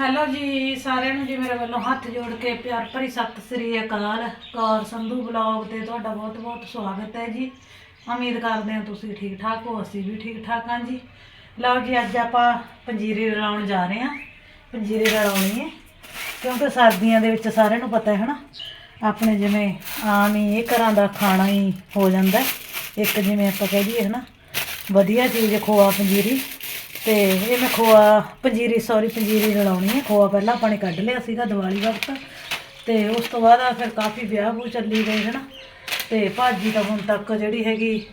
Hello ਜੀ, ਸਾਰਿਆਂ ਨੂੰ ਜੀ ਮੇਰੇ ਵੱਲੋਂ ਹੱਥ ਜੋੜ ਕੇ ਪਿਆਰ ਭਰੀ ਸਤਿ ਸ੍ਰੀ ਅਕਾਲ। ਕੌਰ ਸੰਧੂ ਬਲੌਗ ਤੇ ਤੁਹਾਡਾ ਬਹੁਤ ਬਹੁਤ ਸਵਾਗਤ ਹੈ ਜੀ। ਉਮੀਦ ਕਰਦੇ ਹਾਂ ਤੁਸੀਂ ਠੀਕ ਠਾਕ ਹੋ, ਅਸੀਂ ਵੀ ਠੀਕ ਠਾਕ ਹਾਂ ਜੀ। ਲਓ ਜੀ, ਅੱਜ ਆਪਾਂ ਪੰਜੀਰੀ ਰਲਾਉਣ ਜਾ ਰਹੇ ਹਾਂ। ਪੰਜੀਰੀ ਰਲਾਉਣੀ ਹੈ, ਕਿਉਂਕਿ ਸਰਦੀਆਂ ਦੇ ਵਿੱਚ ਸਾਰਿਆਂ ਨੂੰ ਪਤਾ ਹੈ ਹਨਾ, ਆਪਣੇ ਜਿਵੇਂ ਆਮ ਹੀ ਇਹ ਘਰਾਂ ਦਾ ਖਾਣਾ ਹੀ ਹੋ ਜਾਂਦਾ ਇੱਕ ਜਿਵੇਂ ਆਪਾਂ ਕਹਿ ਦਈਏ ਹਨਾ, ਵਧੀਆ ਚੀਜ਼ ਖੋਆ ਪੰਜੀਰੀ। ਤੇ ਇਹ ਮੈਂ ਖੋਆ ਪੰਜੀਰੀ ਸੌਰੀ ਪੰਜੀਰੀ ਰਲਾਉਣੀ ਹੈ। ਖੋਆ ਪਹਿਲਾਂ ਆਪਾਂ ਨੇ ਕੱਢ ਲਿਆ ਸੀਗਾ ਦੀਵਾਲੀ ਵਕਤ। ਤੇ ਉਸ ਤੋਂ ਬਾਅਦ ਆ ਫਿਰ ਕਾਫੀ ਵਿਆਹ ਵੂ ਚੱਲੀ ਗਏ, ਹਨਾ। ਤੇ ਭਾਜੀ ਤਾਂ ਹੁਣ ਤੱਕ ਜਿਹੜੀ ਹੈਗੀ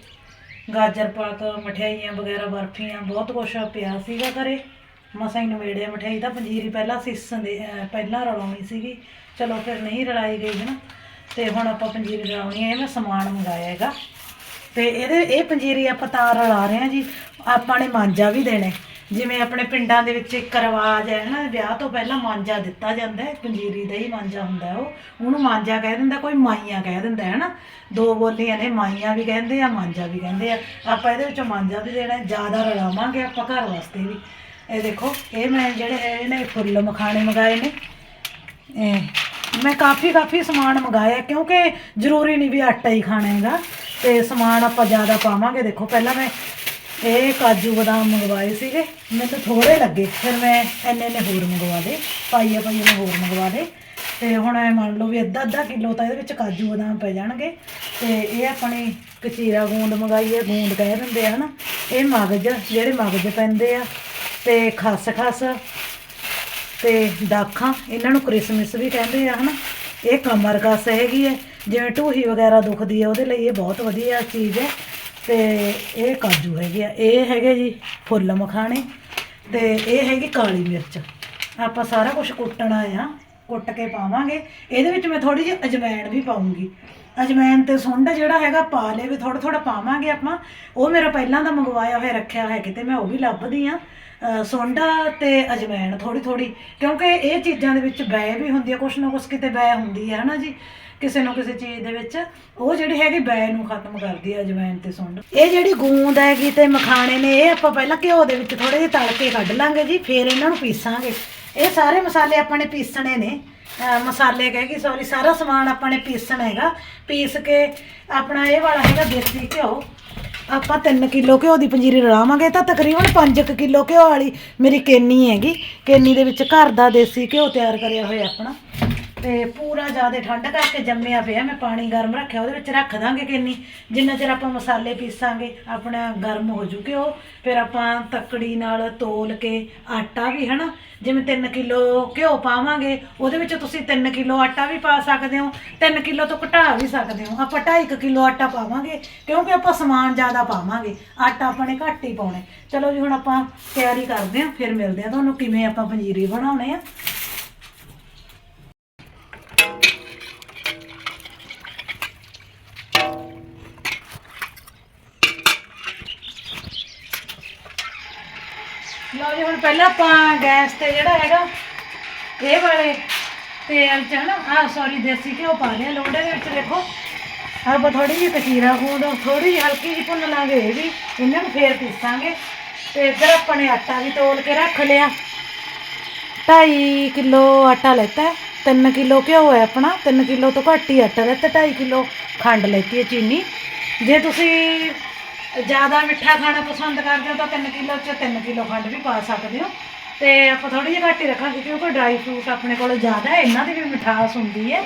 ਗਾਜਰ ਪਾਕ ਮਠਿਆਈਆਂ ਵਗੈਰਾ ਬਰਫੀਆਂ, ਬਹੁਤ ਕੁਛ ਪਿਆ ਸੀਗਾ ਘਰੇ। ਮਸਾਂ ਹੀ ਨਵੇੜਿਆ ਮਠਿਆਈ ਤਾਂ ਪੰਜੀਰੀ ਪਹਿਲਾਂ ਸੀਸਨ ਦੇ ਪਹਿਲਾਂ ਰਲਾਉਣੀ ਸੀਗੀ। ਚਲੋ ਫਿਰ ਨਹੀਂ ਰਲਾਈ ਗਈ, ਹਨਾ। ਤੇ ਹੁਣ ਆਪਾਂ ਪੰਜੀਰੀ ਰਲਾਉਣੀ ਹੈ। ਇਹ ਮੈਂ ਸਮਾਨ ਮੰਗਾਇਆ ਹੈਗਾ। ਤੇ ਇਹਦੇ, ਇਹ ਪੰਜੀਰੀ ਆਪਾਂ ਤਾਂ ਰਲਾ ਰਹੇ ਹਾਂ ਜੀ। ਆਪਾਂ ਨੇ ਮਾਂਜਾ ਵੀ ਦੇਣਾ। ਜਿਵੇਂ ਆਪਣੇ ਪਿੰਡਾਂ ਦੇ ਵਿੱਚ ਇੱਕ ਰਿਵਾਜ ਹੈ ਨਾ, ਵਿਆਹ ਤੋਂ ਪਹਿਲਾਂ ਮਾਂਜਾ ਦਿੱਤਾ ਜਾਂਦਾ ਹੈ, ਪੰਜੀਰੀ ਦਾ ਹੀ ਮਾਂਜਾ ਹੁੰਦਾ ਉਹ। ਉਹਨੂੰ ਮਾਂਜਾ ਕਹਿ ਦਿੰਦਾ, ਕੋਈ ਮਾਈਆਂ ਕਹਿ ਦਿੰਦਾ, ਹੈ ਨਾ? ਦੋ ਬੋਲੀਆਂ ਨੇ ਮਾਈਆਂ ਵੀ ਕਹਿੰਦੇ ਆ, ਮਾਂਜਾ ਵੀ ਕਹਿੰਦੇ ਆ। ਆਪਾਂ ਇਹਦੇ ਵਿੱਚ ਮਾਂਜਾ ਵੀ ਦੇਣਾ, ਜ਼ਿਆਦਾ ਰਲਾਵਾਂਗੇ ਆਪਾਂ ਘਰ ਵਾਸਤੇ ਵੀ। ਇਹ ਦੇਖੋ, ਇਹ ਮੈਂ ਜਿਹੜੇ ਇਹਨੇ ਫੁੱਲ ਮਖਾਣੇ ਮੰਗਾਏ ਨੇ। ਇਹ, ਮੈਂ ਕਾਫੀ ਕਾਫੀ ਸਮਾਨ ਮੰਗਾਇਆ, ਕਿਉਂਕਿ ਜ਼ਰੂਰੀ ਨਹੀਂ ਵੀ ਆਟਾ ਹੀ ਖਾਣਾ ਹੈਗਾ। ਤੇ ਸਮਾਨ ਆਪਾਂ ਜ਼ਿਆਦਾ ਪਾਵਾਂਗੇ। ਦੇਖੋ, ਪਹਿਲਾਂ ਮੈਂ ਇਹ ਕਾਜੂ ਬਦਾਮ ਮੰਗਵਾਏ ਸੀਗੇ। ਮੈਨੂੰ ਥੋੜੇ ਲੱਗੇ, ਫਿਰ ਮੈਂ ਇੰਨੇ ਨੇ ਹੋਰ ਮੰਗਵਾ ਦੇ ਪਾਈਆ ਪਾਈਆ ਨੇ ਹੋਰ ਮੰਗਵਾ ਦੇ ਤੇ ਹੁਣ ਇਹ ਮੰਨ ਲਓ ਵੀ ਅੱਧਾ ਅੱਧਾ ਕਿਲੋ ਤਾਂ ਇਹਦੇ ਵਿੱਚ ਕਾਜੂ ਬਦਾਮ ਪੈ ਜਾਣਗੇ। ਤੇ ਇਹ ਆਪਣੀ ਕਚੀਰਾ ਗੂੰਦ ਮੰਗਾਈ ਗੂੰਦ ਕਹਿ ਦਿੰਦੇ ਆ, ਹਨਾ। ਇਹ ਮਗਜ, ਜਿਹੜੇ ਮਗਜ ਪੈਂਦੇ ਆ। ਤੇ ਖਸ ਖਸ ਤੇ ਦਾਖਾਂ, ਇਹਨਾਂ ਨੂੰ ਕ੍ਰਿਸਮਸ ਵੀ ਕਹਿੰਦੇ ਆ, ਹਨਾ। ਇਹ ਕਮਰ ਕਸ ਹੈਗੀ ਹੈ ਜਿਵੇਂ ਟੂਹੀ ਵਗੈਰਾ ਦੁਖਦੀ ਹੈ, ਉਹਦੇ ਲਈ ਇਹ ਬਹੁਤ ਵਧੀਆ ਚੀਜ਼ ਹੈ। ਤੇ ਇਹ ਕਾਜੂ ਹੈਗੇ ਆ। ਇਹ ਹੈਗੇ ਜੀ ਫੁੱਲ ਮਖਾਣੇ ਤੇ ਇਹ ਹੈਗੀ ਕਾਲੀ ਮਿਰਚ। ਆਪਾਂ ਸਾਰਾ ਕੁਝ ਕੁੱਟਣਾ ਆ, ਕੁੱਟ ਕੇ ਪਾਵਾਂਗੇ। ਇਹਦੇ ਵਿੱਚ ਮੈਂ ਥੋੜੀ ਜਿਹੀ ਅਜਵਾਇਣ ਵੀ ਪਾਉਂਗੀ ਅਜਵਾਇਣ ਤੇ ਸੁੰਡ ਜਿਹੜਾ ਹੈਗਾ, ਪਾ ਲੇ ਵੀ ਥੋੜਾ ਥੋੜਾ ਪਾਵਾਂਗੇ ਆਪਾਂ। ਉਹ ਮੇਰਾ ਪਹਿਲਾਂ ਦਾ ਮੰਗਵਾਇਆ ਹੋਇਆ, ਰੱਖਿਆ ਹੋਇਆ ਕਿਤੇ, ਮੈਂ ਉਹ ਵੀ ਲੱਭਦੀ ਆ ਸੋਂਡਾ ਤੇ ਅਜਵਾਇਣ ਥੋੜੀ ਥੋੜੀ ਕਿਉਂਕਿ ਇਹ ਚੀਜ਼ਾਂ ਦੇ ਵਿੱਚ ਬੈ ਵੀ ਹੁੰਦੀ ਆ, ਕੁਛ ਨਾ ਕੁਛ ਕਿਤੇ ਬੈ ਹੁੰਦੀ ਹੈ, ਹਨਾ ਜੀ? ਕਿਸੇ ਨੂੰ ਕਿਸੇ ਚੀਜ਼ ਦੇ ਵਿੱਚ, ਉਹ ਜਿਹੜੀ ਹੈਗੀ ਬੈ ਨੂੰ ਖਤਮ ਕਰਦੀ ਹੈ ਅਜਵਾਇਣ ਤੇ ਸੁੰਡ। ਇਹ ਜਿਹੜੀ ਗੂੰਦ ਹੈਗੀ ਤੇ ਮਖਾਣੇ ਨੇ, ਇਹ ਆਪਾਂ ਪਹਿਲਾਂ ਘਿਓ ਦੇ ਵਿੱਚ ਥੋੜੇ ਜਿਹੇ ਤਲ ਕੇ ਕੱਢ ਲਾਂਗੇ ਜੀ, ਫਿਰ ਇਹਨਾਂ ਨੂੰ ਪੀਸਾਂਗੇ। ਇਹ ਸਾਰੇ ਮਸਾਲੇ ਆਪਾਂ ਨੇ ਪੀਸਣੇ ਨੇ। ਮਸਾਲੇ ਕਹਿ ਗਈ ਸੌਰੀ ਸਾਰਾ ਸਮਾਨ ਆਪਾਂ ਨੇ ਪੀਸਣਾ ਹੈਗਾ। ਪੀਸ ਕੇ ਆਪਣਾ ਇਹ ਵਾਲਾ ਹੈਗਾ ਦੇਸੀ ਘਿਓ। ਆਪਾਂ 3 ਕਿਲੋ ਘਿਓ ਦੀ ਪੰਜੀਰੀ ਰਲਾਵਾਂਗੇ ਤਾਂ ਤਕਰੀਬਨ 5 ਕਿਲੋ ਘਿਓ ਵਾਲੀ ਮੇਰੀ ਕੇਨੀ ਹੈਗੀ। ਕੇਨੀ ਦੇ ਵਿੱਚ ਘਰ ਦਾ ਦੇਸੀ ਘਿਓ ਤਿਆਰ ਕਰਿਆ ਹੋਇਆ ਆਪਣਾ। ਤੇ ਪੂਰਾ ਜ਼ਿਆਦਾ ਠੰਡ ਕਰਕੇ ਜੰਮਿਆ ਪਿਆ। ਮੈਂ ਪਾਣੀ ਗਰਮ ਰੱਖਿਆ, ਉਹਦੇ ਵਿੱਚ ਰੱਖ ਦਾਂਗੇ ਕਿੰਨੀ? ਜਿੰਨਾ ਚਿਰ ਆਪਾਂ ਮਸਾਲੇ ਪੀਸਾਂਗੇ, ਆਪਣਾ ਗਰਮ ਹੋ ਜੂ ਘਿਓ ਫਿਰ ਆਪਾਂ ਤੱਕੜੀ ਨਾਲ ਤੋਲ ਕੇ ਆਟਾ ਵੀ, ਹਨਾ? ਜਿਵੇਂ 3 ਕਿਲੋ ਘਿਓ ਪਾਵਾਂਗੇ, ਉਹਦੇ ਵਿੱਚ ਤੁਸੀਂ 3 ਕਿਲੋ ਆਟਾ ਵੀ ਪਾ ਸਕਦੇ ਹੋ। 3 ਕਿਲੋ ਤੋਂ ਘਟਾ ਵੀ ਸਕਦੇ ਹੋ। ਆਪਾਂ 2.5 ਕਿਲੋ ਆਟਾ ਪਾਵਾਂਗੇ, ਕਿਉਂਕਿ ਆਪਾਂ ਸਮਾਨ ਜ਼ਿਆਦਾ ਪਾਵਾਂਗੇ। ਆਟਾ ਆਪਾਂ ਨੇ ਘੱਟ ਹੀ ਪਾਉਣਾ। ਚਲੋ ਜੀ, ਹੁਣ ਆਪਾਂ ਤਿਆਰੀ ਕਰਦੇ ਹਾਂ, ਫਿਰ ਮਿਲਦੇ ਹਾਂ ਤੁਹਾਨੂੰ ਕਿਵੇਂ ਆਪਾਂ ਪੰਜੀਰੀ ਬਣਾਉਣੇ ਆ। ਪਹਿਲਾਂ ਆਪਾਂ ਗੈਸ ਤੇ ਜਿਹੜਾ ਹੈਗਾ, ਇਹ ਵਾਲੇ ਤੇਲ ਚ ਹਨਾ ਆ ਸੌਰੀ ਦੇਸੀ ਘਿਓ ਪਾ ਲਿਆ ਲੋੜੇ ਦੇ ਵਿੱਚ ਦੇਖੋ। ਆਪਾਂ ਥੋੜੀ ਜਿਹੀ ਤਕੀਰਾ ਖੂਦ ਥੋੜੀ ਜਿਹੀ ਹਲਕੀ ਜਿਹੀ ਭੁੰਨ ਲਾਂਗੇ ਇਹ ਵੀ, ਇਹਨਾਂ ਨੂੰ ਫੇਰ ਪੀਸਾਂਗੇ। ਤੇ ਇੱਧਰ ਆਪਾਂ ਨੇ ਆਟਾ ਵੀ ਤੋਲ ਕੇ ਰੱਖ ਲਿਆ। 2.5 ਕਿਲੋ ਆਟਾ ਲੈਤਾ 3 ਕਿਲੋ ਘਿਓ ਹੈ ਆਪਣਾ 3 ਕਿਲੋ ਤੋਂ ਘੱਟ ਹੀ ਆਟਾ ਲੈਤਾ 2.5 ਕਿਲੋ ਖੰਡ ਲੈਤੀ ਹੈ ਚੀਨੀ। ਜੇ ਤੁਸੀਂ ਜ਼ਿਆਦਾ ਮਿੱਠਾ ਖਾਣਾ ਪਸੰਦ ਕਰਦੇ ਹੋ ਤਾਂ 3 ਕਿਲੋ ਚ 3 ਕਿਲੋ ਖੰਡ ਵੀ ਪਾ ਸਕਦੇ ਹੋ। ਤੇ ਆਪਾਂ ਥੋੜੀ ਜਿਹੀ ਘੱਟ ਹੀ ਰੱਖਾਂਗੇ ਕਿਉਂਕਿ ਡਰਾਈ ਫਰੂਟ ਆਪਣੇ ਕੋਲ ਜ਼ਿਆਦਾ ਹੈ, ਇਹਨਾਂ ਦੀ ਵੀ ਮਿਠਾਸ ਹੁੰਦੀ ਹੈ।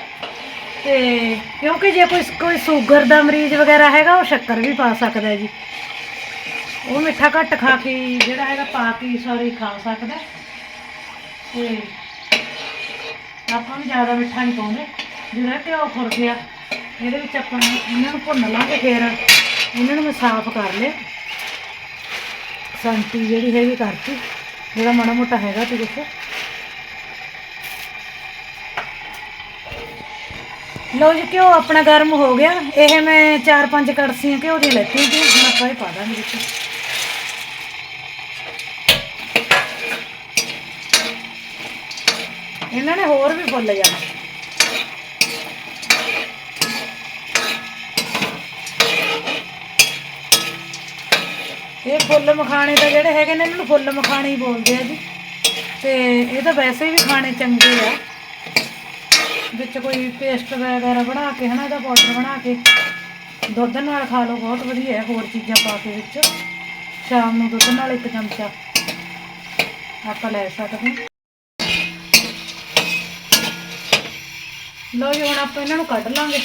ਤੇ ਕਿਉਂਕਿ ਜੇ ਕੋਈ ਕੋਈ ਸ਼ੂਗਰ ਦਾ ਮਰੀਜ਼ ਵਗੈਰਾ ਹੈਗਾ, ਉਹ ਸ਼ੱਕਰ ਵੀ ਪਾ ਸਕਦਾ ਜੀ। ਉਹ ਮਿੱਠਾ ਘੱਟ ਖਾ ਕੇ ਜਿਹੜਾ ਹੈਗਾ ਪਾ ਕੇ ਸੌਰੀ ਖਾ ਸਕਦਾ ਤੇ ਆਪਾਂ ਨੂੰ ਜ਼ਿਆਦਾ ਮਿੱਠਾ ਨਹੀਂ ਪਾਉਂਦੇ। ਜਿਹੜਾ ਘਿਓ ਖੁਰ ਗਿਆ, ਇਹਦੇ ਵਿੱਚ ਆਪਾਂ ਇਹਨਾਂ ਨੂੰ ਭੁੰਨ ਲਾਂਗੇ ਫੇਰ। ਇਹਨਾਂ ਨੂੰ ਮੈਂ ਸਾਫ਼ ਕਰ ਲਿਆ। ਸੰਤੀ ਜਿਹੜੀ ਹੈਗੀ ਕਰਤੀ, ਜਿਹੜਾ ਮਾੜਾ ਮੋਟਾ ਹੈਗਾ ਤੇ ਦੇਖੋ। ਲਓ ਜੀ, ਘਿਓ ਆਪਣਾ ਗਰਮ ਹੋ ਗਿਆ। ਇਹ ਮੈਂ ਚਾਰ ਪੰਜ ਕੜਸੀਆਂ ਘਿਓ ਦੀ ਲੈਤੀ ਜੀ, ਹੁਣ ਆਪਾਂ ਇਹ ਪਾ ਦਾਂਗੇ ਵਿੱਚ ਇਹਨਾਂ ਨੇ ਹੋਰ ਵੀ ਫੁੱਲ ਜਾਣਾ। ਇਹ ਫੁੱਲ ਮਖਾਣੇ ਤਾਂ ਜਿਹੜੇ ਹੈਗੇ ਨੇ ਇਹਨਾਂ ਨੂੰ ਫੁੱਲ ਮਖਾਣੇ ਹੀ ਬੋਲਦੇ ਆ ਜੀ। ਤੇ ਇਹ ਤਾਂ ਵੈਸੇ ਵੀ ਖਾਣੇ ਚੰਗੇ ਆ। ਵਿੱਚ ਕੋਈ ਪੇਸਟ ਵਗੈਰਾ ਬਣਾ ਕੇ ਹਨਾ, ਇਹਦਾ ਪਾਊਡਰ ਬਣਾ ਕੇ ਦੁੱਧ ਨਾਲ ਖਾ ਲਓ, ਬਹੁਤ ਵਧੀਆ ਹੈ, ਹੋਰ ਚੀਜ਼ਾਂ ਪਾ ਕੇ ਵਿੱਚ। ਸ਼ਾਮ ਨੂੰ ਦੁੱਧ ਨਾਲ ਇੱਕ ਚਮਚਾ ਆਪਾਂ ਲੈ ਸਕਦੇ ਲਓ ਜੀ, ਹੁਣ ਆਪਾਂ ਇਹਨਾਂ ਨੂੰ ਕੱਢ ਲਾਂਗੇ।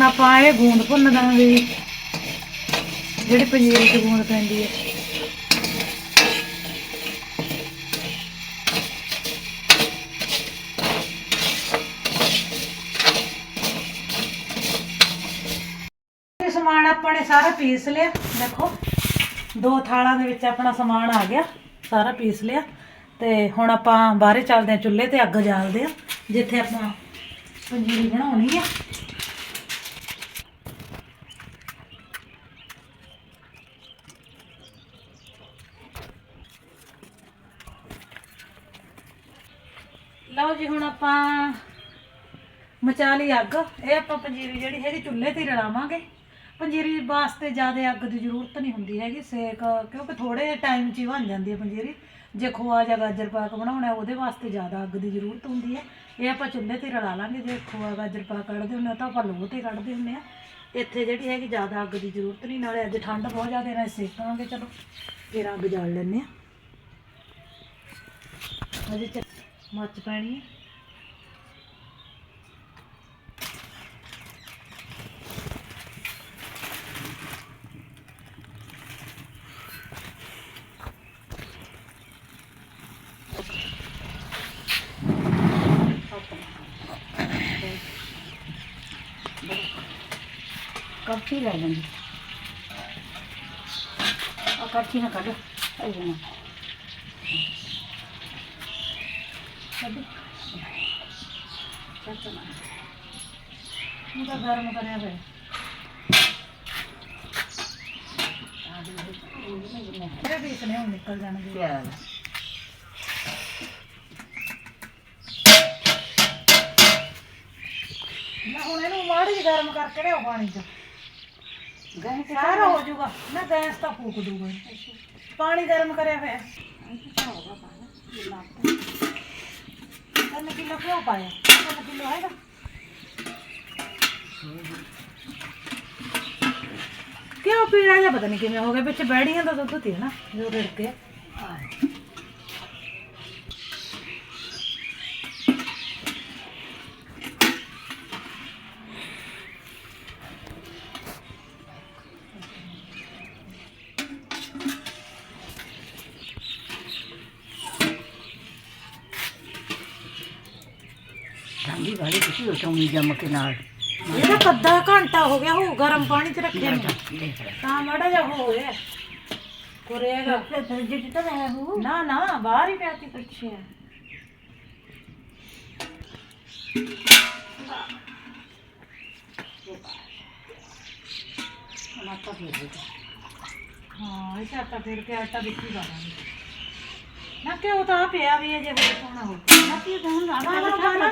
ਹੁਣ ਆਪਾਂ ਇਹ ਗੂੰਦ ਭੁੰਨ ਦਾਂਗੇ। ਜਿਹੜੀ ਪੰਜੀਰੀ ਚ ਗੂੰਦ ਪੈਂਦੀ ਹੈ ਇਹ ਸਮਾਨ ਆਪਾਂ ਨੇ ਸਾਰਾ ਪੀਸ ਲਿਆ। ਦੇਖੋ, ਦੋ ਥਾਲਾਂ ਦੇ ਵਿੱਚ ਆਪਣਾ ਸਮਾਨ ਆ ਗਿਆ। ਸਾਰਾ ਪੀਸ ਲਿਆ। ਤੇ ਹੁਣ ਆਪਾਂ ਬਾਹਰੇ ਚੱਲਦੇ ਆ ਚੁੱਲ੍ਹੇ ਤੇ ਅੱਗ ਜਾਲਦੇ ਆ, ਜਿੱਥੇ ਆਪਾਂ ਪੰਜੀਰੀ ਬਣਾਉਣੀ ਆ। ਲਓ ਜੀ, ਹੁਣ ਆਪਾਂ ਮਚਾ ਲਈ ਅੱਗ। ਇਹ ਆਪਾਂ ਪੰਜੀਰੀ ਜਿਹੜੀ ਹੈਗੀ, ਚੁੱਲ੍ਹੇ ਤੇ ਹੀ ਰਲਾਵਾਂਗੇ। ਪੰਜੀਰੀ ਵਾਸਤੇ ਜ਼ਿਆਦਾ ਅੱਗ ਦੀ ਜ਼ਰੂਰਤ ਨਹੀਂ ਹੁੰਦੀ ਹੈਗੀ। ਸੇਕ, ਕਿਉਂਕਿ ਥੋੜੇ ਟਾਈਮ 'ਚ ਹੀ ਬਣ ਜਾਂਦੀ ਹੈ ਪੰਜੀਰੀ। ਜੇ ਖੋਆ ਜਾਂ ਗਾਜਰ ਪਾਕ ਬਣਾਉਣਾ ਉਹਦੇ ਵਾਸਤੇ ਜ਼ਿਆਦਾ ਅੱਗ ਦੀ ਜ਼ਰੂਰਤ ਹੁੰਦੀ ਹੈ। ਇਹ ਆਪਾਂ ਚੁੱਲ੍ਹੇ ਤੇ ਰਲਾ ਲਾਂਗੇ। ਜੇ ਖੋਆ, ਗਾਜਰ ਪਾਕ ਕੱਢਦੇ ਹੁੰਦੇ ਹਾਂ ਤਾਂ ਆਪਾਂ ਲੋਹ ਤੇ ਕੱਢਦੇ ਹੁੰਦੇ ਆ। ਇੱਥੇ ਜਿਹੜੀ ਹੈਗੀ, ਜ਼ਿਆਦਾ ਅੱਗ ਦੀ ਜ਼ਰੂਰਤ ਨਹੀਂ। ਨਾਲੇ ਅੱਜ ਠੰਡ ਬਹੁਤ ਜ਼ਿਆਦਾ, ਨਾਲ ਸੇਕਾਂਗੇ ਚਲੋ। ਫਿਰ ਅੱਗ ਜਾਲ ਲੈਂਦੇ ਆ। ਅਜੇ ਮੱਚ ਪੈਣੀ ਹੈ ਕਰਛੀ ਲੈ ਲੈਂਦੀ ਆ ਕਰਛੀ ਨਾ ਕੱਢ ਗਰਮ ਕਰਿਆ ਹੋਇਆ ਮੇਰੇ ਨੇ ਹੁਣ ਨਿਕਲ ਜਾਣਗੇ। ਪਿਆਰ ਨਾ ਹੁਣ ਇਹਨੂੰ ਮਾੜੀ ਜਿਹੀ ਗਰਮ ਕਰਕੇ ਲਿਆਓ ਪਾਣੀ ਚ। ਤੇ ਸਾਰਾ ਹੋ ਜਾਊਗਾ। ਨਾ ਗੈਸ ਤਾਂ ਫੂਕ ਦੂਗਾ। ਪਾਣੀ ਗਰਮ ਕਰਿਆ ਹੋਇਆ ਤਿੰਨ ਕਿਲੋ ਘਿਓ ਪਾਇਆ। ਤਿੰਨ ਕਿਲੋ ਹੈਗਾ? ਕਿਉਂ ਪੀੜਾ ਜਿਹਾ ਪਤਾ ਨਹੀਂ ਕਿਵੇਂ ਹੋ ਗਿਆ, ਵਿੱਚ ਬੈੜੀਆਂ ਦਾ ਦੁੱਧ ਤੀ ਨਾ ਜੋ ਰਿੜਕੇ। ਠੰਡੀ ਵਾਲੀ ਤੁਸੀਂ ਉਟਾਉਣੀ ਜੰਮ ਕੇ ਨਾਲ। ਇਹਦਾ ਕੱਦਾ ਘੰਟਾ ਹੋ ਗਿਆ ਹੋ ਗਰਮ ਪਾਣੀ ਚ ਰੱਖਿਆ ਨੂੰ ਤਾਂ ਮਾੜਾ ਜਿਹਾ ਹੋ ਗਿਆ। ਕੁਰੇਗਾ। ਤੇ ਜਿੱਦ ਤਾਂ ਹੈ ਉਹ ਨਾ ਨਾ ਬਾਹਰ ਹੀ ਪਿਆ ਸੀ ਅੱਛਾ ਮਾਤਾ ਦੇ ਦੇ ਹਾਂ ਇਹ ਤਾਂ ਆਟਾ ਫੇਰ ਕੇ ਆਟਾ ਵਿੱਚ ਹੀ ਪਾਵਾਂਗੇ। ਨਾ ਕਿਉਂ ਤਾਂ ਪਿਆ ਵੀ ਹੈ ਜੇ ਹੋਰ ਪਾਉਣਾ ਹੋ ਨਾ ਕੀ ਦੂੰ ਨਾ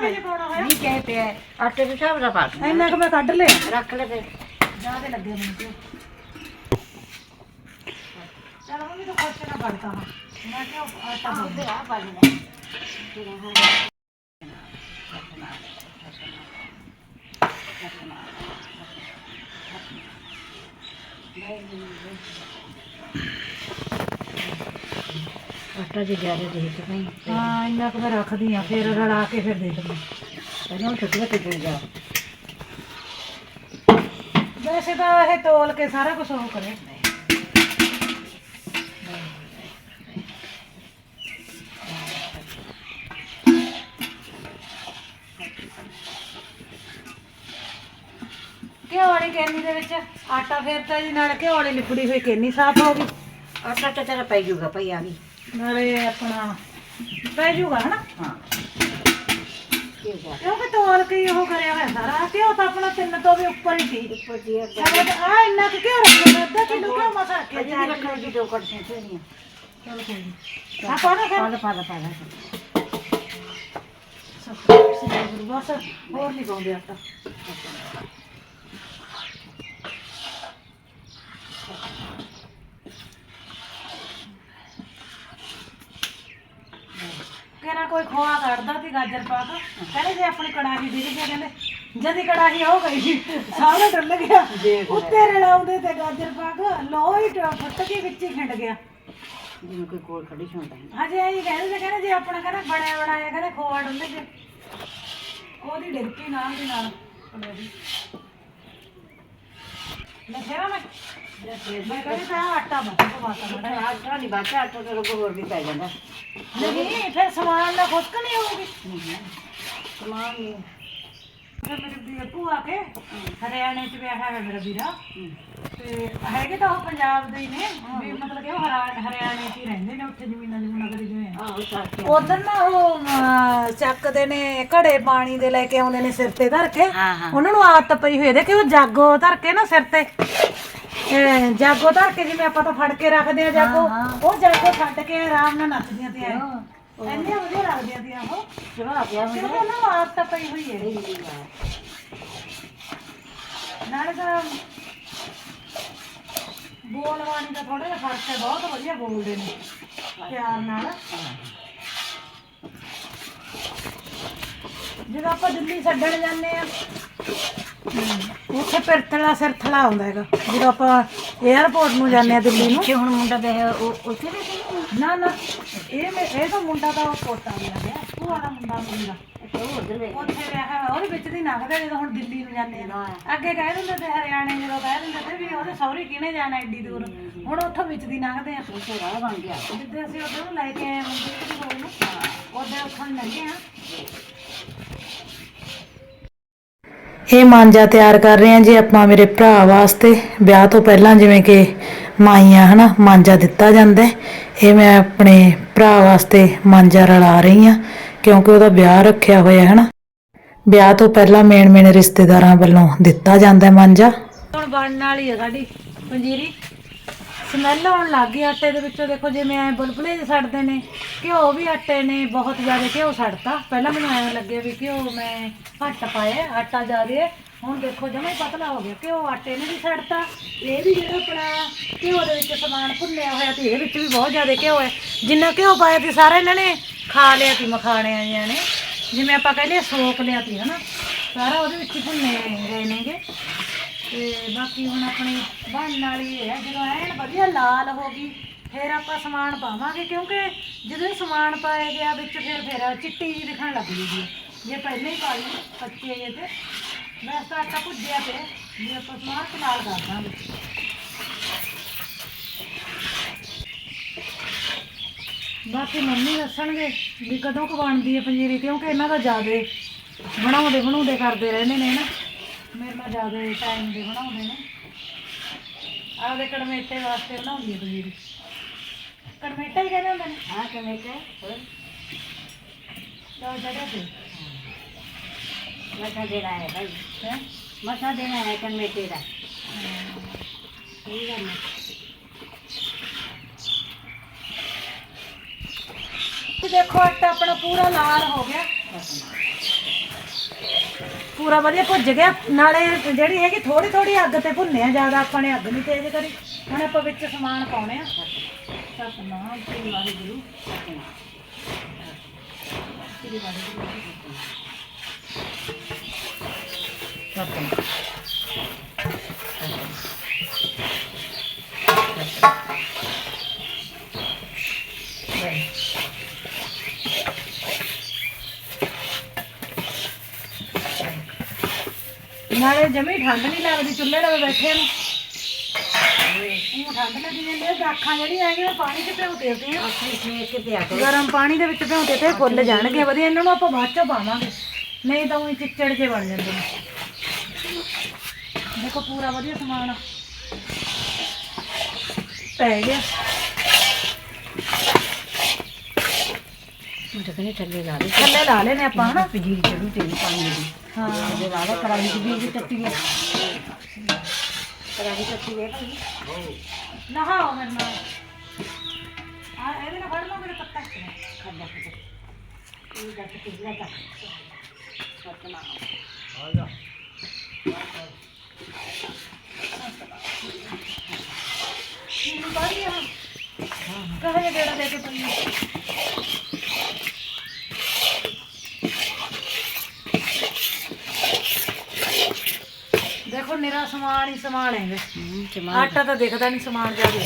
ਵੀ ਨਹੀਂ ਕਹੇ ਪਿਆ ਆਟੇ ਦੇ ਹਿਸਾਬ ਦਾ ਪਾ ਦੂੰ। ਇੰਨਾ ਕੁ ਮੈਂ ਕੱਢ ਲਿਆ। ਰੱਖ ਲੈ ਫਿਰ। ਜਿਆਦੇ ਲੱਗੇ ਮੈਨੂੰ ਤੇ। ਚਲ ਮੰਮੀ ਤਾਂ ਖੁਸ਼ ਨਾ ਕਰਤਾ ਹਾਂ ਮੈਂ ਕਿਹਾ ਆਟਾ ਆਹ ਦੇ ਆ ਪਾ ਦੇ ਫਿਰ ਹਾਂ ਆਟਾ ਜੀ ਜ਼ਿਆਦਾ ਦੇ ਕੇ ਭਾਈ? ਹਾਂ ਇੰਨਾ ਕੁ ਮੈਂ ਰੱਖਦੀ ਆ ਫਿਰ ਰਲਾ ਕੇ ਫਿਰ ਦੇ ਦਿੰਦੀ ਪਹਿਲਾਂ ਛੁੱਟੀਆਂ ਤੇ ਜਾ। ਵੈਸੇ ਤਾਂ ਇਹ ਤੋਲ ਕੇ ਸਾਰਾ ਕੁਝ ਉਹ ਕਰੇ। ਘਿਓ ਵਾਲੀ ਕੇਨੀ ਦੇ ਵਿੱਚ ਆਟਾ ਫੇਰਤਾ ਜੀ ਨਾਲ ਘਿਓ ਵਾਲੀ ਲਿਕੜੀ ਹੋਈ ਕੇਨੀ ਸਾਫ਼ ਹੋ ਗਈ। ਆਟਾ ਤਾਂ ਤੇਰਾ ਪੈ ਜਾਊਗਾ ਭਾਈ ਆ ਵੀ। ਨਾਲੇ ਆਪਣਾ ਪੈ ਜਾਊਗਾ ਹਨਾ? ਹਾਂ। ਕਿਉਂਕਿ ਤੋਲ ਕੇ ਹੀ ਉਹ ਕਰਿਆ ਹੋਇਆ ਸਾਰਾ? ਘਿਓ ਤਾਂ ਆਪਣਾ ਤਿੰਨ ਤੋਂ ਵੀ ਉੱਪਰ ਹੀ ਸੀ? ਉੱਪਰ ਜੀ ਅੱਗੇ ਆ ਇੰਨਾ ਕੁ ਘਿਓ ਰੱਖਿਆ ਅੱਧਾ ਕਿਲੋ ਘਿਓ ਮਸਾ ਰੱਖਿਆ ਜੀ ਅਜੇ ਰੱਖਣ ਦੀ ਦੋ ਕੜਛੀਆਂ ਚਾਹੀਦੀਆਂ ਚਲ ਕੋਈ ਨਹੀਂ ਆ ਪਾਣਾ ਫਿਰ। ਪਾ ਲੈ ਪਾ ਲੈ ਪਾ ਲੈ। ਜ਼ਰੂਰ ਬਸ ਹੋਰ ਨਹੀਂ ਪਾਉਂਦੇ ਆਟਾ ਕੋਈ ਖੋਆ ਕੱਢਦਾ ਸੀ ਗਾਜਰ ਪਾ ਕੇ। ਕਹਿੰਦੇ ਜੇ ਆਪਣੀ ਕੜਾਹੀ ਡਿੱਗ ਗਿਆ ਕਹਿੰਦੇ ਜਦੀ ਕੜਾਹੀ ਹੋ ਗਈ ਸਾਰਾ ਡੁੱਲ ਗਿਆ। ਉੱਤੇ ਰਲਾਉਂਦੇ ਤੇ ਗਾਜਰ ਪਾ ਕੇ ਲੋਹੀ ਫੁੱਟ ਕੇ ਵਿੱਚ ਹੀ ਖਿੰਡ ਗਿਆ। ਜਿਵੇਂ ਕੋਈ ਕੋਲ ਖੜੀ ਹੁੰਦਾ ਹੈ ਅਜੇ ਇਹ ਕਹਿੰਦੇ ਸੀ ਕਹਿੰਦੇ ਜੇ ਆਪਣਾ ਕਹਿੰਦੇ ਬਣਿਆ ਬਣਾਇਆ ਕਹਿੰਦੇ ਖੋਆ ਡੁੱਲ ਜੇ। ਉਹਦੀ ਡਿੱਗ ਨਾਲ ਦੀ ਨਾਲ। ਮੈਂ ਫੇਰਾ ਮੈਂ ਮੈਂ ਕਹਿੰਦੀ ਤਾਂ ਆਟਾ ਬਸ ਪਵਾਤਾ ਮੜਾ ਆਟਾ ਨਹੀਂ ਬਾਚਾ ਆਟਾ ਤਾਂ ਰੋਗ ਹੋਰ ਵੀ ਪੈ ਜਾਂਦਾ। ਨਹੀਂ ਫਿਰ ਸਮਾਨ ਦਾ ਖੁਸ਼ਕ ਨਹੀਂ ਹੋਊਗੀ? ਸਮਾਨ ਨਹੀਂ। ਫਿਰ ਮੇਰੇ ਵੀਰ ਭੂਆ ਕੇ ਹਰਿਆਣੇ ਚ ਵਿਆਹ ਹੈ ਮੇਰਾ ਵੀਰਾ। ਤੇ ਹੈਗੇ ਤਾਂ ਉਹ ਪੰਜਾਬ ਦੇ ਹੀ ਨੇ ਵੀ ਮਤਲਬ ਕਿ ਉਹ ਹਰਾ- ਹਰਿਆਣੇ ਚ ਹੀ ਰਹਿੰਦੇ ਨੇ ਉੱਥੇ ਜ਼ਮੀਨਾਂ ਜਮੂਨਾਂ ਕਰੀ ਜਿਵੇਂ ਆਹੋ ਸਾਥੀ ਉਧਰ ਨਾ ਉਹ ਅਮ, ਚੱਕਦੇ ਨੇ ਘੜੇ ਪਾਣੀ ਦੇ ਲੈ ਕੇ ਆਉਂਦੇ ਨੇ ਸਿਰ ਤੇ ਧਰ ਕੇ। ਹਾਂ ਹਾਂ। ਉਹਨਾਂ ਨੂੰ ਆਦਤ ਪਈ ਹੋਈ ਹੈ ਕਿ ਉਹ ਜਾਗੋ ਧਰ ਕੇ ਨਾ ਸਿਰ ਤੇ। ਅਹ, ਜਾਗੋ ਧਰ ਕੇ ਜਿਵੇਂ ਆਪਾਂ ਤਾਂ ਫੜ ਕੇ ਰੱਖਦੇ ਆ ਜਾਗੋ ਉਹ ਜਾਗੋ ਛੱਡ ਕੇ ਆਰਾਮ ਨਾਲ ਨੱਚਦੀਆਂ ਤੇ ਐ। ਇੰਨੀਆਂ ਵਧੀਆ ਲੱਗਦੀਆਂ ਤੀਆਂ ਉਹ। ਚਲਾ ਗਿਆ ਕਿਉਂਕਿ ਉਹਨਾਂ ਨੂੰ ਆਦਤ ਪਈ ਹੋਈ ਹੈ। ਨਾਲੇ ਤਾਂ ਬੋਲ ਬਾਣੀ ਦਾ ਥੋੜਾ ਜਿਹਾ ਫ਼ਰਕ ਹੈ ਬਹੁਤ ਵਧੀਆ ਬੋਲਦੇ ਨੇ ਪਿਆਰ ਨਾਲ। ਜਦੋਂ ਆਪਾਂ ਦਿੱਲੀ ਛੱਡਣ ਜਾਂਦੇ ਆ ਉੱਥੇ ਪਿਰਥਲਾ ਸਿਰਥਲਾ ਆਉਂਦਾ ਹੈਗਾ। ਜਦੋਂ ਆਪਾਂ 에ਅਰਪੋਰਟ ਨੂੰ ਜਾਂਦੇ ਆ ਦਿੱਲੀ ਨੂੰ। ਹੁਣ ਮੁੰਡਾ ਦੇ ਉਹ ਉੱਥੇ ਦੇ ਨਾ ਨਾ। ਇਹ ਮੇ- ਇਹ ਤਾਂ ਮੁੰਡਾ ਤਾਂ ਉਹ ਪੋਤਾ ਵੀ ਆ ਗਿਆ ਭੂਆ ਦਾ ਮੁੰਡਾ। ਮੁੰਡਾ ਉਹ ਉਧਰ ਵੇ ਉੱਥੇ ਵਿਆਹ ਹੋਇਆ ਉਹਦੇ ਵਿੱਚ ਦੀ ਲੰਘਦਾ ਜਦੋਂ ਹੁਣ ਦਿੱਲੀ ਨੂੰ ਜਾਂਦੇ ਆ ਅੱਗੇ ਕਹਿ ਦਿੰਦੇ ਤੇ ਹਰਿਆਣੇ ਜਦੋਂ ਕਹਿ ਦਿੰਦੇ ਤੇ ਵੀ ਉਹਦੇ ਸਹੁਰੇ ਕਿਹਨੇ ਜਾਣਾ ਏਡੀ ਦੂਰ? ਹੁਣ ਉੱਥੋਂ ਵਿੱਚ ਦੀ ਲੰਘਦੇ ਆ ਉੱਥੇ ਰਾਹ ਬਣ ਗਿਆ। ਜਿੱਦੇ ਅਸੀਂ ਉਧਰ ਨੂੰ ਲੈ ਕੇ ਆਏ ਮੰਦਿਰ ਦੀ ਹੋਈ ਨੂੰ ਉਹਦੇ ਉੱਥੋਂ ਹੀ ਲੰਘੇ ਆ ਇਹ ਮਾਂਜਾ ਤਿਆਰ ਕਰ ਰਹੇ ਹਾਂ ਜੀ ਆਪਾਂ ਮੇਰੇ ਭਰਾ ਵਾਸਤੇ। ਵਿਆਹ ਤੋਂ ਪਹਿਲਾਂ ਜਿਵੇਂ ਕਿ ਮਾਈਆਂ ਹਨਾ, ਮਾਂਜਾ ਦਿੱਤਾ ਜਾਂਦਾ ਇਹ ਮੈਂ ਆਪਣੇ ਭਰਾ ਵਾਸਤੇ ਮਾਂਜਾ ਰਲਾ ਰਹੀ ਹਾਂ, ਕਿਉਂਕਿ ਉਹਦਾ ਵਿਆਹ ਰੱਖਿਆ ਹੋਇਆ ਹੈ ਹਨਾ। ਵਿਆਹ ਤੋਂ ਪਹਿਲਾਂ ਮੇਨ ਮੇਨ ਰਿਸ਼ਤੇਦਾਰਾਂ ਵੱਲੋਂ ਦਿੱਤਾ ਜਾਂਦਾ ਮਾਂਜਾ। ਹੁਣ ਬਣਨ ਵਾਲੀ ਹੈ ਸਾਡੀ, ਪੰਜੀਰੀ। ਸਮੈਲ ਆਉਣ ਲੱਗ ਗਈ ਆਟੇ ਦੇ ਵਿੱਚੋਂ। ਦੇਖੋ ਜਿਵੇਂ ਐ ਬੁਲਬੁਲੇ ਜਿਹੇ ਸੜਦੇ ਨੇ, ਘਿਓ ਵੀ ਆਟੇ ਨੇ, ਬਹੁਤ ਜ਼ਿਆਦਾ ਘਿਓ ਸੜਤਾ। ਪਹਿਲਾਂ ਮੈਨੂੰ ਐਂ ਲੱਗਿਆ ਵੀ ਘਿਓ ਮੈਂ ਘੱਟ ਪਾਇਆ, ਆਟਾ ਜ਼ਿਆਦਾ ਹੈ। ਹੁਣ ਦੇਖੋ ਜਮਾ ਪਤਲਾ ਹੋ ਗਿਆ। ਘਿਓ ਆਟੇ ਨੇ ਵੀ ਸੜਤਾ। ਇਹ ਵੀ ਜਿਹੜਾ ਆਪਣਾ ਘਿਓ ਦੇ ਵਿੱਚ ਸਮਾਨ ਭੁੰਨਿਆ ਹੋਇਆ ਤੇ ਇਹਦੇ ਵਿੱਚ ਵੀ ਬਹੁਤ ਜ਼ਿਆਦਾ ਘਿਓ ਹੈ। ਜਿੰਨਾ ਘਿਓ ਪਾਇਆ ਤੇ ਸਾਰਾ ਇਹਨਾਂ ਨੇ ਖਾ ਲਿਆ ਸੀ ਮਖਾਣਿਆਂ ਜਿਹਾਂ ਨੇ। ਜਿਵੇਂ ਆਪਾਂ ਕਹਿੰਦੇ ਸੋਕ ਲਿਆ ਸੀ, ਹਨਾ? ਸਾਰਾ ਉਹਦੇ ਵਿੱਚ ਭੁੰਨੇ ਗਏ ਨੇਗੇ। ਤੇ ਬਾਕੀ ਹੁਣ ਆਪਣੀ ਬਣਨ ਵਾਲੀ ਹੈ, ਜਦੋਂ ਐਨ ਵਧੀਆ ਲਾਲ ਹੋ ਗਈ, ਫਿਰ ਆਪਾਂ ਸਮਾਨ ਪਾਵਾਂਗੇ, ਕਿਉਂਕਿ ਜਦੋਂ ਇਹ ਸਮਾਨ ਪਾਇਆ ਗਿਆ ਵਿੱਚ ਫਿਰ ਫਿਰ ਚਿੱਟੀ ਜਿਹੀ ਦਿਖਣ ਲੱਗ ਜੂਗੀ ਜੇ। ਪਹਿਲਾਂ ਹੀ ਪਾ ਲਈ, ਕੱਚੇ ਜੇ ਤੇ। ਮੈਂ ਤਾਂ ਆਟਾ ਭੁੱਜਿਆ ਪਿਆ, ਜੇ ਆਪਾਂ ਸਮਾਨ ਤੇ ਨਾਲ ਕਰ ਦਾਂਗੇ। ਬਾਕੀ ਮੰਮੀ ਦੱਸਣਗੇ ਵੀ ਕਦੋਂ ਕੁ ਬਣਦੀ ਹੈ ਪੰਜੀਰੀ ਕਿਉਂਕਿ ਇਹਨਾਂ ਦਾ ਜ਼ਿਆਦਾ ਬਣਾਉਂਦੇ ਬਣਾਉਂਦੇ ਕਰਦੇ ਰਹਿੰਦੇ ਨੇ ਨਾ। ਮੇਰੇ ਨਾਲ ਜ਼ਿਆਦਾ ਟਾਈਮ ਦੇ ਬਣਾਉਂਦੇ ਨੇ। ਆਪਦੇ ਕੜਮੇਟੇ ਵਾਸਤੇ ਬਣਾਉਂਦੀ ਹੈ ਪੰਜੀਰੀ ਕੜਮੇਟਾ ਹੀ ਕਹਿੰਦੇ ਹੁੰਦੇ ਨੇ। ਹਾਂ ਕਿਵੇਂ ਕਿ ਲਓ ਜੜੇ ਤੇ। ਮਸਾ ਦੇਣਾ ਹੈ ਭਾਈ। ਹੈ? ਮਸਾ ਦੇਣਾ ਹੈ ਕਮੇਟੀ ਦਾ। ਹੈ ਤੇ ਦੇਖੋ ਆਟਾ ਆਪਣਾ ਪੂਰਾ ਲਾਲ ਹੋ ਗਿਆ। ਪੂਰਾ ਵਧੀਆ ਭੁੱਜ ਗਿਆ। ਨਾਲੇ ਜਿਹੜੀ ਹੈਗੀ ਥੋੜੀ ਥੋੜੀ ਅੱਗ ਤੇ ਭੁੰਨੇ ਆ ਜ਼ਿਆਦਾ, ਆਪਾਂ ਨੇ ਅੱਗ ਨਹੀਂ ਤੇਜ਼ ਕਰੀ। ਹੁਣ ਆਪਾਂ ਵਿੱਚ ਸਮਾਨ ਪਾਉਣੇ ਆ। ਸਤਨਾਮ ਸ੍ਰੀ ਵਾਹਿਗੁਰੂ ਸ੍ਰੀ ਵਾਹਿਗੁਰੂ ਨਾਲੇ ਜਮੀ ਠੰਡ ਨਹੀਂ ਲੱਗਦੀ ਚੁੱਲ੍ਹੇ ਲਵੇ ਬੈਠੇ ਨੂੰ। ਇਹਨੂੰ ਠੰਡ ਲੱਗੀ ਜਾਂਦੀ ਹੈ ਦਾਖਾਂ ਜਿਹੜੀਆਂ ਹੈਗੀਆਂ ਉਹ ਪਾਣੀ 'ਚ ਭਿਉਂਦੇ ਤੇ ਆ ਆਪਣੇ ਸੇਕ ਕੇ ਪਿਆ ਕਰੋ। ਗਰਮ ਪਾਣੀ ਦੇ ਵਿੱਚ ਭਿਉਂਦੇ ਤੇ ਫੁੱਲ ਜਾਣਗੇ। ਵਧੀਆ ਇਹਨਾਂ ਨੂੰ ਆਪਾਂ ਬਾਅਦ ਚੋਂ ਪਾਵਾਂਗੇ। ਨਹੀਂ ਤਾਂ ਉਹ ਚਿੱਚੜ ਜੇ ਬਣ ਜਾਂਦੇ ਨੇ। ਦੇਖੋ ਪੂਰਾ ਵਧੀਆ ਸਮਾਨ ਪੈ ਗਿਆ। ਮੁੰਡੇ ਕਹਿੰਦੇ ਥੱਲੇ ਲਾ ਦੇ ਥੱਲੇ ਲਾ ਲੈਨੇ ਆਪਾਂ ਹਨਾ? ਪਜੀਰੀ ਚੜੂ ਤੇ ਪਾਣੀ ਦੀ। ਹਾਂ ਥੱਲੇ ਲਾ ਦੇ ਕੜਾਹੀ ਦੀ ਵੀ ਟੱਟੀ ਹੈ ਕੜਾਹੀ ਟੱਟੀ ਹੈ ਭਾਈ ਨਹਾਓ ਮੇਰੇ ਨਾਲ ਆ ਇਹਦੇ ਨਾਲ ਫੜ ਲਓ ਮੇਰੇ ਪੱਤਾ ਖੱਡਾ ਖੱਡਾ ਇਹ ਗੱਟ ਕਿੱਲਾ ਤੱਕ ਕਹੇ ਜੇ ਗੇੜਾ ਦੇ ਕੇ ਪਈ ਦੇਖੋ ਨਿਰਾ ਸਮਾਨ ਹੀ ਸਮਾਨ ਹੂੰ ਚਮਾ ਆਟਾ ਤਾਂ ਦਿਖਦਾ ਨਹੀਂ ਸਮਾਨ ਜ਼ਿਆਦਾ।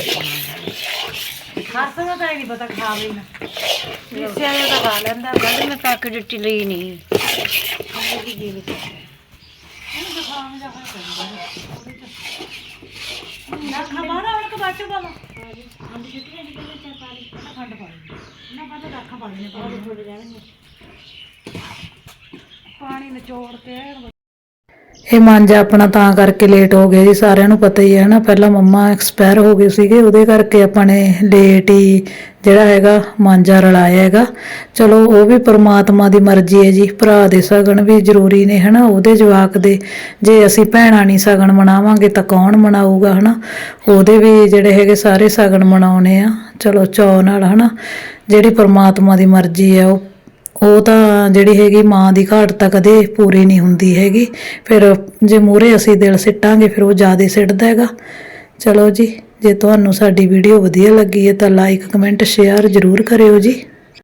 ਖਰਸ ਦਾ ਤਾਂ ਨਹੀਂ ਪਤਾ ਖਾ ਵੀ ਨਾ। ਜਿਹਾ ਤਾਂ ਖਾ ਲੈਂਦਾ। ਗੱਲ ਮੈਂ ਪੈਕ ਦਿੱਤੀ ਲਈ ਨਹੀਂ ਨਾ। ਖਮਾਰਾ ਹੁਣ ਕਬਾਚੋ ਬਾਲਾ ਖੰਡ ਛੁੱਟੀਆਂ ਦੀ ਕਹਿੰਦੇ ਚਾਹ ਪਾ ਲਈ ਖੰਡ ਪਾ ਲਈ ਨਾ ਪਤਾ ਰੱਖਾਂ ਪਾ ਲਈ ਥੋੜ ਜਾਣਗੇ। ਪਾਣੀ ਨਿਚੋੜ ਕੇ ਇਹ ਮਾਂਜਾ ਆਪਣਾ ਤਾਂ ਕਰਕੇ ਲੇਟ ਹੋ ਗਿਆ ਜੀ, ਸਾਰਿਆਂ ਨੂੰ ਪਤਾ ਹੀ ਹੈ ਨਾ ਪਹਿਲਾਂ ਮੰਮਾ ਐਕਸਪਾਇਰ ਹੋ ਗਏ ਸੀਗੇ, ਉਹਦੇ ਕਰਕੇ ਆਪਾਂ ਨੇ ਲੇਟ ਹੀ ਜਿਹੜਾ ਹੈਗਾ ਮਾਂਜਾ ਰਲਾਇਆ ਹੈਗਾ। ਚਲੋ, ਉਹ ਵੀ ਪਰਮਾਤਮਾ ਦੀ ਮਰਜ਼ੀ ਹੈ ਜੀ, ਭਰਾ ਦੇ ਸਗਨ ਵੀ ਜ਼ਰੂਰੀ ਨੇ ਹਨਾ, ਉਹਦੇ ਜਵਾਕ ਦੇ। ਜੇ ਅਸੀਂ ਭੈਣਾਂ ਨਹੀਂ ਸਗਨ ਮਨਾਵਾਂਗੇ ਤਾਂ ਕੌਣ ਮਨਾਊਗਾ ਹਨਾ? ਉਹਦੇ ਵੀ ਜਿਹੜੇ ਹੈਗੇ ਸਾਰੇ ਸਗਨ ਮਨਾਉਣੇ ਆ। ਚਲੋ ਚਾਅ ਨਾਲ ਹਨਾ, ਜਿਹੜੀ ਪਰਮਾਤਮਾ ਦੀ ਮਰਜ਼ੀ ਹੈ, ਉਹ ਉਹ ਤਾਂ ਜਿਹੜੀ ਹੈਗੀ ਮਾਂ ਦੀ ਘਾਟ ਤਾਂ ਕਦੇ ਪੂਰੀ ਨਹੀਂ ਹੁੰਦੀ ਹੈਗੀ। ਫਿਰ ਜੇ ਮੂਹਰੇ ਅਸੀਂ ਦਿਲ ਸਿੱਟਾਂਗੇ, ਫਿਰ ਉਹ ਜ਼ਿਆਦਾ ਸਿੱਟਦਾ ਹੈਗਾ। ਚਲੋ ਜੀ, ਜੇ ਤੁਹਾਨੂੰ ਸਾਡੀ ਵੀਡੀਓ ਵਧੀਆ ਲੱਗੀ ਹੈ ਤਾਂ ਲਾਈਕ ਕਮੈਂਟ ਸ਼ੇਅਰ ਜ਼ਰੂਰ ਕਰਿਓ ਜੀ।